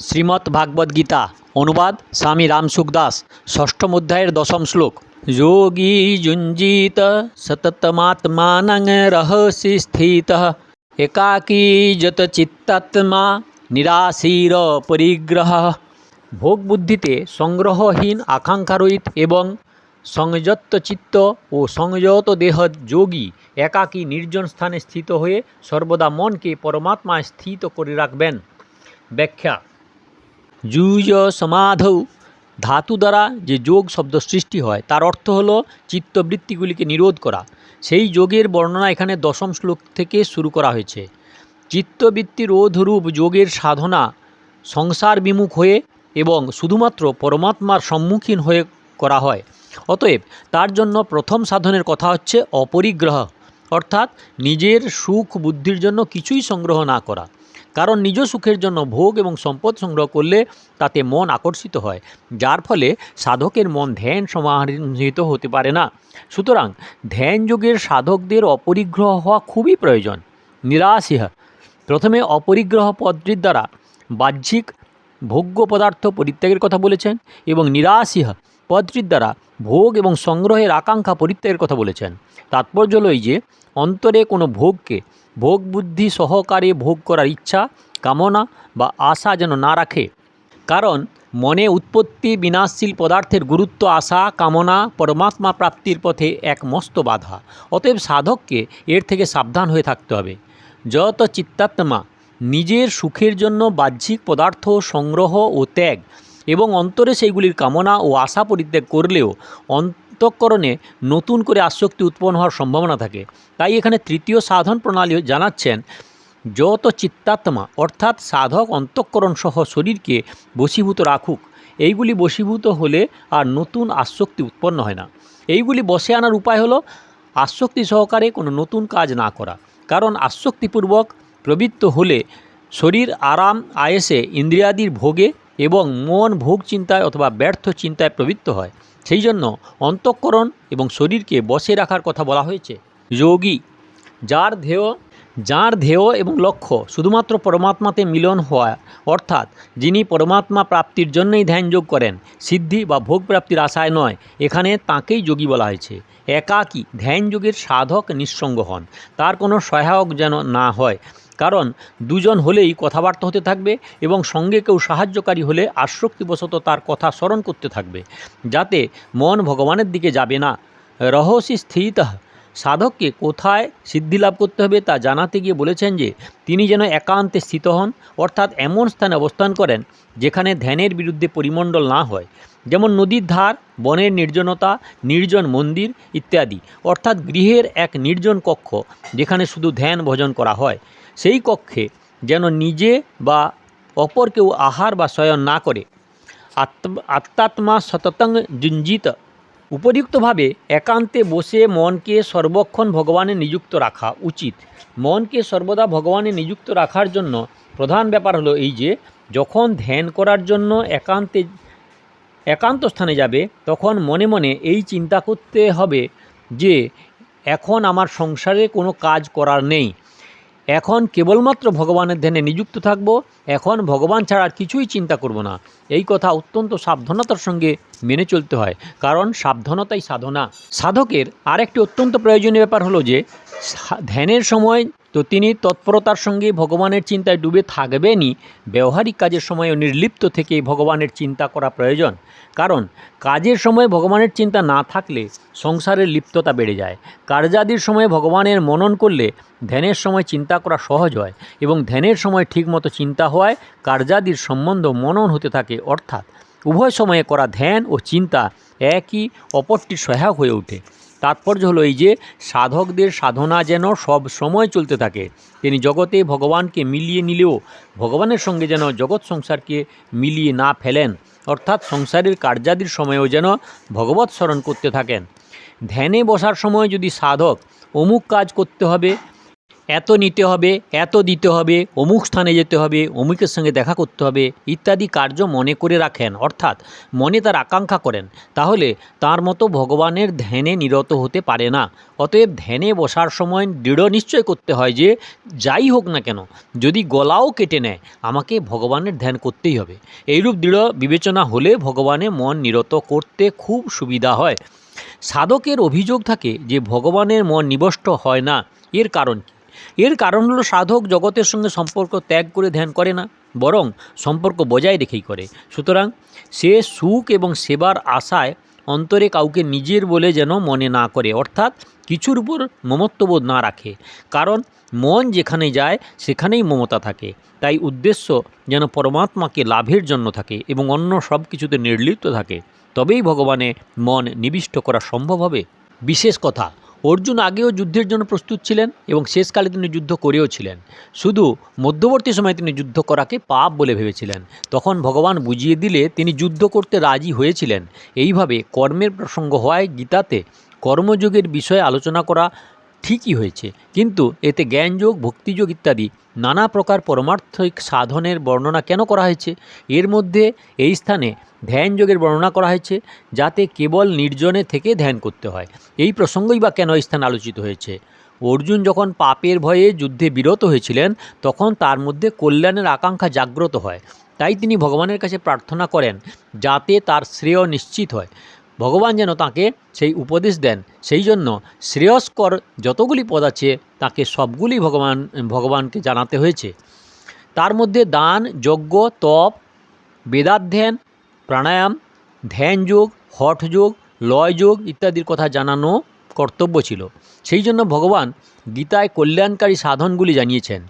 শ্রীমদ্ গীতা, অনুবাদ স্বামী রামসুখদাস ষষ্ঠম অধ্যায়ের দশম শ্লোক। যোগী যুঞ্জিত সততমাত্মানং রহসি স্থিত, একাকী যত চিত্তাত্মা নিরাশীর পরিগ্রহ। ভোগ বুদ্ধিতে সংগ্রহহীন আকাঙ্ক্ষারহিত এবং সংযত চিত্ত ও সংযত দেহ যোগী একাকী নির্জন স্থানে স্থিত হয়ে সর্বদা মনকে পরমাত্মায় স্থিত করে রাখবেন। ব্যাখ্যা যুজ সমাধৌ। ধাতু দ্বারা যে যোগ শব্দ সৃষ্টি হয়, তার অর্থ হলো চিত্তবৃত্তিগুলিকে নিরোধ করা। সেই যোগের বর্ণনা এখানে দশম শ্লোক থেকে শুরু করা হয়েছে। চিত্তবৃত্তি রোধরূপ যোগের সাধনা সংসার বিমুখ হয়ে এবং শুধুমাত্র পরমাত্মার সম্মুখীন হয়ে করা হয়। অতএব তার জন্য প্রথম সাধনের কথা হচ্ছে অপরিগ্রহ, অর্থাৎ নিজের সুখ বুদ্ধির জন্য কিছুই সংগ্রহ না করা। কারণ নিজ সুখের জন্য ভোগ এবং সম্পদ সংগ্রহ করলে তাতে মন আকর্ষিত হয়, যার ফলে সাধকের মন ধ্যান সমাহিত হতে পারে না। সুতরাং ধ্যান যোগের সাধকদের অপরিগ্রহ হওয়া খুবই প্রয়োজন। নিরাশিহ। প্রথমে অপরিগ্রহ পদ্ধতির দ্বারা বাহ্যিক ভোগ্য পদার্থ পরিত্যাগের কথা বলেছেন এবং নিরাশিহ পদ্ধতির দ্বারা ভোগ এবং সংগ্রহের আকাঙ্ক্ষা পরিত্যাগের কথা বলেছেন। তাৎপর্য হলো যে, অন্তরে কোনো ভোগকে ভোগ বুদ্ধি সহকারে ভোগ করার ইচ্ছা, কামনা বা আশা যেন না রাখে। কারণ, মনে উৎপত্তি বিনাশশীল পদার্থের গুরুত্ব, আশা, কামনা, পরমাত্মা প্রাপ্তির পথে এক মস্ত বাধা। অতএব সাধককে এর থেকে সাবধান হয়ে থাকতে হবে। যত চিত্তাত্মা নিজের সুখের জন্য বাহ্যিক পদার্থ, সংগ্রহ ও ত্যাগ এবং অন্তরে সেইগুলির কামনা ও আশা পরিত্যাগ করলেও অন্তঃকরণে নতুন করে আসক্তি উৎপন্ন হওয়ার সম্ভাবনা থাকে। তাই এখানে তৃতীয় সাধন প্রণালী জানাচ্ছেন, যত চিত্তাত্মা, অর্থাৎ সাধক অন্তঃকরণ সহ শরীরকে বশীভূত রাখুক। এইগুলি বশীভূত হলে আর নতুন আসক্তি উৎপন্ন হয় না। এইগুলি বসে আনার উপায় হলো আসক্তি সহকারে কোনো নতুন কাজ না করা। কারণ আসক্তিপূর্বক প্রবৃত্ত হলে শরীর আরাম, আয়েসে, ইন্দ্রিয়াদির ভোগে এবং মন ভোগ চিন্তায় অথবা ব্যর্থ চিন্তায় প্রবৃত্ত হয়। সেই জন্য অন্তঃকরণ এবং শরীরকে বসে রাখার কথা বলা হয়েছে। যোগী, যার ধ্যেয় যার ধ্যেয় এবং লক্ষ্য শুধুমাত্র পরমাত্মাতে মিলন হওয়া, অর্থাৎ যিনি পরমাত্মা প্রাপ্তির জন্যই ধ্যানযোগ করেন, সিদ্ধি বা ভোগ প্রাপ্তির আশায় নয়, এখানে তাঁকেই যোগী বলা হয়েছে। একাকী ধ্যানযোগের সাধক নিঃসঙ্গ হন, তার কোনো সহায়ক যেন না হয়। কারণ দুজন হলেই কথাবার্তা হতে থাকবে এবং সঙ্গে কেউ সাহায্যকারী হলে আসক্তিবশত তার কথা স্মরণ করতে থাকবে, যাতে মন ভগবানের দিকে যাবে না। রহস্যি স্থিত। সাধককে কোথায় সিদ্ধি লাভ করতে হবে তা জানাতে গিয়ে বলেছেন যে, তিনি যেন একান্তে স্থিত হন, অর্থাৎ এমন স্থানে অবস্থান করেন যেখানে ধ্যানের বিরুদ্ধে পরিমণ্ডল না হয়। যেমন নদীর ধার, বনের নির্জনতা, নির্জন মন্দির ইত্যাদি, অর্থাৎ গৃহের এক নির্জন কক্ষ, যেখানে শুধু ধ্যান ভজন করা হয়। সেই কক্ষে যেন নিজে বা অপর কেউ আহার বা শয়ন না করে। আত্ম আত্মাত্মা সততং যুঞ্জিত উপযুক্তভাবে একান্তে বসে মনকে সর্বক্ষণ ভগবানে নিযুক্ত রাখা উচিত। মনকে সর্বদা ভগবানে নিযুক্ত রাখার জন্য প্রধান ব্যাপার হলো এই যে, যখন ধ্যান করার জন্য একান্তে, একান্ত স্থানে যাবে, তখন মনে মনে এই চিন্তা করতে হবে যে, এখন আমার সংসারে কোনো কাজ করার নেই। এখন কেবলমাত্র ভগবানের ধ্যানে নিযুক্ত থাকব, এখন ভগবান ছাড়া আর কিছুই চিন্তা করব না। এই কথা অত্যন্ত সাবধানতার সঙ্গে মেনে চলতে হয়। কারণ সাবধানতাই সাধনা। সাধকের আরেকটি অত্যন্ত প্রয়োজনীয় ব্যাপার হলো যে ধ্যানের সময় তো তিনি তৎপরতার সঙ্গে ভগবানের চিন্তায় ডুবে থাকবেনই। ব্যবহারিক কাজের সময়ও নির্লিপ্ত থেকে ভগবানের চিন্তা করা প্রয়োজন। কারণ কাজের সময় ভগবানের চিন্তা না থাকলে সংসারের লিপ্ততা বেড়ে যায়। কার্যাদির সময় ভগবানের মনন করলে ধ্যানের সময় চিন্তা করা সহজ হয় এবং ধ্যানের সময় ঠিকমতো চিন্তা হওয়ায় কার্যাদির সম্বন্ধ মনন হতে থাকে। অর্থাৎ উভয় সময়ে করা ধ্যান ও চিন্তা একই অপরটির সহায়ক হয়ে ওঠে। তাৎপর্য হলো এই যে, সাধকদের সাধনা যেন সব সময় চলতে থাকে। তিনি জগতে ভগবানকে মিলিয়ে নিলেও ভগবানের সঙ্গে যেন জগৎ সংসারকে মিলিয়ে না ফেলেন, অর্থাৎ সংসারের কার্যাদির সময়েও যেন ভগবৎ স্মরণ করতে থাকেন। ধ্যানে বসার সময় যদি সাধক অমুক কাজ করতে হবে এত নিতে হবে, এত দিতে হবে, অমুক স্থানে যেতে হবে, অমুকের সঙ্গে দেখা করতে হবে ইত্যাদি কার্য মনে করে রাখেন। অর্থাৎ মনে তার আকাঙ্ক্ষা করেন। তাহলে তার মতো ভগবানের ধ্যানে নিরত হতে পারে না। অতএব ধ্যানে বসার সময় দৃঢ় নিশ্চয় করতে হয় যে, যাই হোক না কেন, যদি গলাও কেটে নেয়, আমাকে ভগবানের ধ্যান করতেই হবে। এইরূপ দৃঢ় বিবেচনা হলে ভগবানে মন নিরত করতে খুব সুবিধা হয়। সাধকের অভিযোগ থাকে যে, ভগবানের মন নিবষ্ট হয় না। এর কারণ এর কারণ হলো সাধক জগতের সঙ্গে সম্পর্ক ত্যাগ করে ধ্যান করে না, বরং সম্পর্ক বজায় রেখেই করে। সুতরাং সে সুখ এবং সেবার আশায় অন্তরে কাউকে নিজের বলে যেন মনে না করে, অর্থাৎ কিছুর উপর মমত্ববোধ না রাখে। কারণ মন যেখানে যায়, সেখানেই মমতা থাকে। তাই উদ্দেশ্য যেন পরমাত্মাকে লাভের জন্য থাকে এবং অন্য সব কিছুতে নির্লিপ্ত থাকে। তবেই ভগবানে মন নিবিষ্ট করা সম্ভব হবে। বিশেষ কথা অর্জুন আগেও যুদ্ধের জন্য প্রস্তুত ছিলেন এবং শেষকালে তিনি যুদ্ধ করেও ছিলেন। শুধু মধ্যবর্তী সময়ে তিনি যুদ্ধ করাকে পাপ বলে ভেবেছিলেন। তখন ভগবান বুঝিয়ে দিলে তিনি যুদ্ধ করতে রাজি হয়েছিলেন। এইভাবে কর্মের প্রসঙ্গ হওয়ায় গীতাতে কর্মযোগের বিষয়ে আলোচনা করা ঠিকই হয়েছে। কিন্তু এতে জ্ঞানযোগ, ভক্তিযোগ ইত্যাদি নানা প্রকার পরমার্থিক সাধনের বর্ণনা কেন করা হয়েছে? এর মধ্যে এই স্থানে ধ্যান যোগের বর্ণনা করা হয়েছে, যাতে কেবল নির্জনে থেকে ধ্যান করতে হয়। এই প্রসঙ্গই বা কেন এই স্থানে আলোচিত হয়েছে? অর্জুন যখন পাপের ভয়ে যুদ্ধে বিরত হয়েছিলেন, তখন তার মধ্যে কল্যাণের আকাঙ্ক্ষা জাগ্রত হয়। তাই তিনি ভগবানের কাছে প্রার্থনা করেন, যাতে তার শ্রেয় নিশ্চিত হয়। ভগবান যেন তাকে সেই উপদেশ দেন। সেই জন্য শ্রেয়স্কর যতগুলি পদ আছে, তাকে সবগুলি ভগবান, ভগবানকে জানাতে হয়েছে। তার মধ্যে দান, যজ্ঞ, তপ, বেদাধ্যয়ন, প্রাণায়াম ধ্যান যোগ হঠ যোগ লয় যোগ ইত্যাদির কথা জানানো কর্তব্য ছিল। সেই জন্য ভগবান গীতায় কল্যাণকারী সাধনগুলি জানিয়েছেন।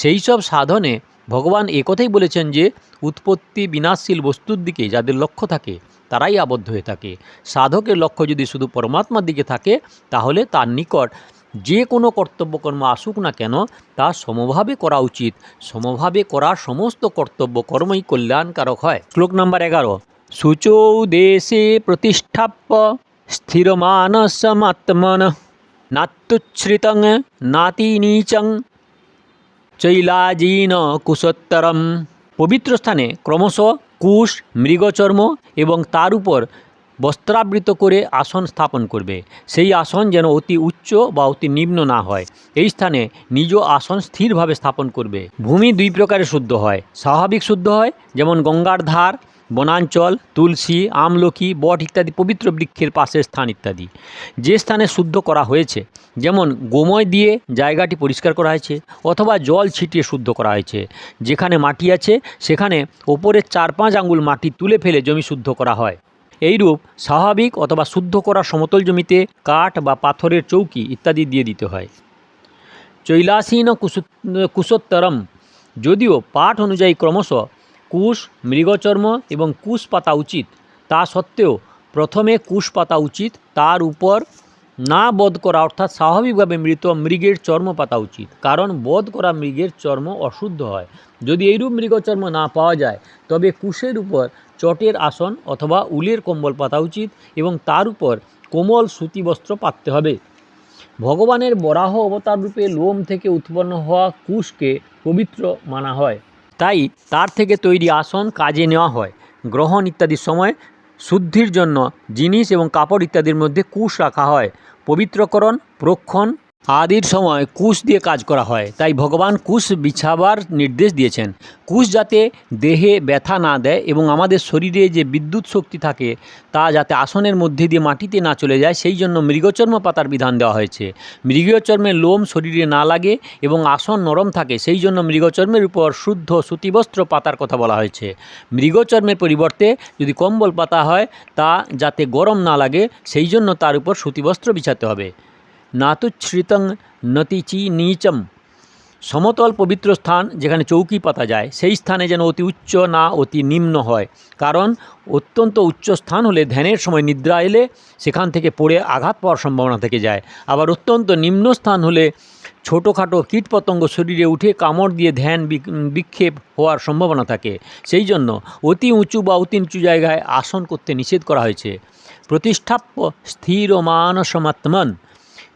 সেই সব সাধনে ভগবান একথাই বলেছেন যে, উৎপত্তি বিনাশশীল বস্তুর দিকে যাদের লক্ষ্য থাকে তারাই আবদ্ধ হয়ে থাকে। সাধকের লক্ষ্য যদি শুধু পরমাত্মার দিকে থাকে, তাহলে তার নিকট যে কোনো কর্তব্যকর্ম আসুক না কেন, তা সমভাবে করা উচিত। সমভাবে করা সমস্ত কর্তব্য কর্মই কল্যাণকারক হয়। শ্লোক নাম্বার এগারো। শুচৌ দেশে প্রতিষ্ঠাপ্য স্থিরমানসমাত্মন নাত্যুচ্ছ্রিতং নাতি নীচং চৈলাজীন কুশোত্তরম পবিত্র স্থানে ক্রমশ কুশ, মৃগচর্ম এবং তার উপর বস্ত্রাবৃত করে আসন স্থাপন করবে। সেই আসন যেন অতি উচ্চ বা অতি নিম্ন না হয়। এই স্থানে নিজ আসন স্থিরভাবে স্থাপন করবে। ভূমি দুই প্রকারে শুদ্ধ হয়। স্বাভাবিক শুদ্ধ হয়, যেমন গঙ্গার ধার বনাঞ্চল, তুলসী, আমলকি, বট ইত্যাদি পবিত্র বৃক্ষের পাশের স্থান ইত্যাদি। যে স্থানে শুদ্ধ করা হয়েছে, যেমন গোময় দিয়ে জায়গাটি পরিষ্কার করা হয়েছে অথবা জল ছিটিয়ে শুদ্ধ করা হয়েছে। যেখানে মাটি আছে, সেখানে ওপরের চার পাঁচ আঙ্গুল মাটি তুলে ফেলে জমি শুদ্ধ করা হয়। এইরূপ স্বাভাবিক অথবা শুদ্ধ করা সমতল জমিতে কাঠ বা পাথরের চৌকি ইত্যাদি দিয়ে দিতে হয়। চৈলাসীন কুশো কুশোত্তরম যদিও পাঠ অনুযায়ী ক্রমশ কুশ, মৃগচর্ম এবং কুশ পাতা উচিত। তা সত্ত্বেও প্রথমে কুশ পাতা উচিত, তার উপর না বধ করা অর্থাৎ স্বাভাবিকভাবে মৃত মৃগের চর্ম পাতা উচিত। কারণ বধ করা মৃগের চর্ম অশুদ্ধ হয়। যদি এইরূপ মৃগচর্ম না পাওয়া যায়, তবে কুশের উপর চটের আসন অথবা উলের কম্বল পাতা উচিত এবং তার উপর কোমল সুতি বস্ত্র পাততে হবে। ভগবানের বরাহ অবতার রূপে লোম থেকে উৎপন্ন হওয়া কুশকে পবিত্র মানা হয়। তাই তার থেকে তৈরি আসন কাজে নেওয়া হয়। গ্রহণ ইত্যাদির সময় শুদ্ধির জন্য জিনিস এবং কাপড় ইত্যাদির মধ্যে কুশ রাখা হয়। পবিত্রকরণ, প্রক্ষণ আদির সময় কুশ দিয়ে কাজ করা হয়, তাই ভগবান কুশ বিছাবার নির্দেশ দিয়েছেন। কুশ যাতে দেহে ব্যথা না দেয় এবং আমাদের শরীরে যে বিদ্যুৎ শক্তি থাকে, তা যাতে আসনের মধ্যে দিয়ে মাটিতে না চলে যায়, সেই জন্য মৃগচর্ম পাতার বিধান দেওয়া হয়েছে। মৃগচর্মের লোম শরীরে না লাগে এবং আসন নরম থাকে, সেই জন্য মৃগচর্মের উপর শুদ্ধ সুতিবস্ত্র পাতার কথা বলা হয়েছে। মৃগচর্মের পরিবর্তে যদি কম্বল পাতা হয়, তা যাতে গরম না লাগে, সেই জন্য তার উপর সুতিবস্ত্র বিছাতে হবে। নাতুচ্ছ্রিতং নতিচি নীচম। সমতল পবিত্র স্থান যেখানে চৌকি পাতা যায়, সেই স্থানে যেন অতি উচ্চ না অতি নিম্ন হয়। কারণ, অত্যন্ত উচ্চ স্থান হলে ধ্যানের সময় নিদ্রা এলে সেখান থেকে পড়ে আঘাত পাওয়ার সম্ভাবনা থেকে যায়। আবার অত্যন্ত নিম্ন স্থান হলে ছোটোখাটো কীটপতঙ্গ শরীরে উঠে কামড় দিয়ে ধ্যান বিক্ষেপ হওয়ার সম্ভাবনা থাকে। সেই জন্য অতি উঁচু বা অতি উঁচু জায়গায় আসন করতে নিষেধ করা হয়েছে। প্রতিষ্ঠাপ্য স্থির মানসমাত্মন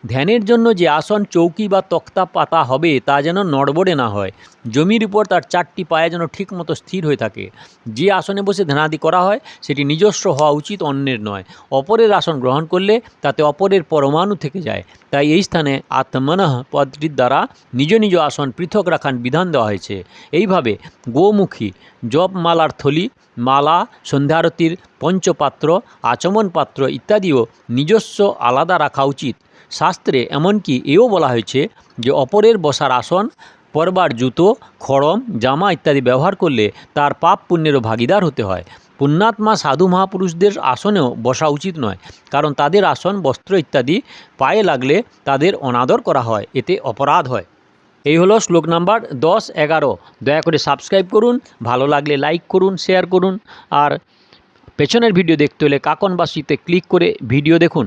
ধ্যানের জন্য যে আসন চৌকি বা তক্তা পাতা হবে তা যেন নড়বড়ে না হয়। জমির উপর তার চারটি পায়ে যেন ঠিকমতো স্থির হয়ে থাকে। যে আসনে বসে ধ্যানাদি করা হয়, সেটি নিজস্ব হওয়া উচিত অন্যের নয়। অপরের আসন গ্রহণ করলে তাতে অপরের পরমাণু থেকে যায়। তাই এই স্থানে আত্মনঃ পদটির দ্বারা নিজ নিজ আসন পৃথক রাখার বিধান দেওয়া হয়েছে। এইভাবে গোমুখী জপমালার থলি মালা, সন্ধ্যারতির, পঞ্চপাত্র আচমন পাত্র ইত্যাদিও নিজস্ব আলাদা রাখা উচিত। শাস্ত্রে এমনকি এও বলা হয়েছে যে অপরের বসার আসন, পরবার জুতো, খড়ম, জামা ইত্যাদি ব্যবহার করলে তার পাপ পুণ্যেরও ভাগিদার হতে হয়। পুণ্যাত্মা সাধু মহাপুরুষদের আসনেও বসা উচিত নয়, কারণ তাদের আসন, বস্ত্র ইত্যাদি পায়ে লাগলে তাদের অনাদর করা হয়, এতে অপরাধ হয়। এই হলো শ্লোক নাম্বার দশ, এগারো। দয়া করে সাবস্ক্রাইব করুন, ভালো লাগলে লাইক করুন, শেয়ার করুন, আর পেছনের ভিডিও দেখতে হলে কাকনবাসীতে ক্লিক করে ভিডিও দেখুন।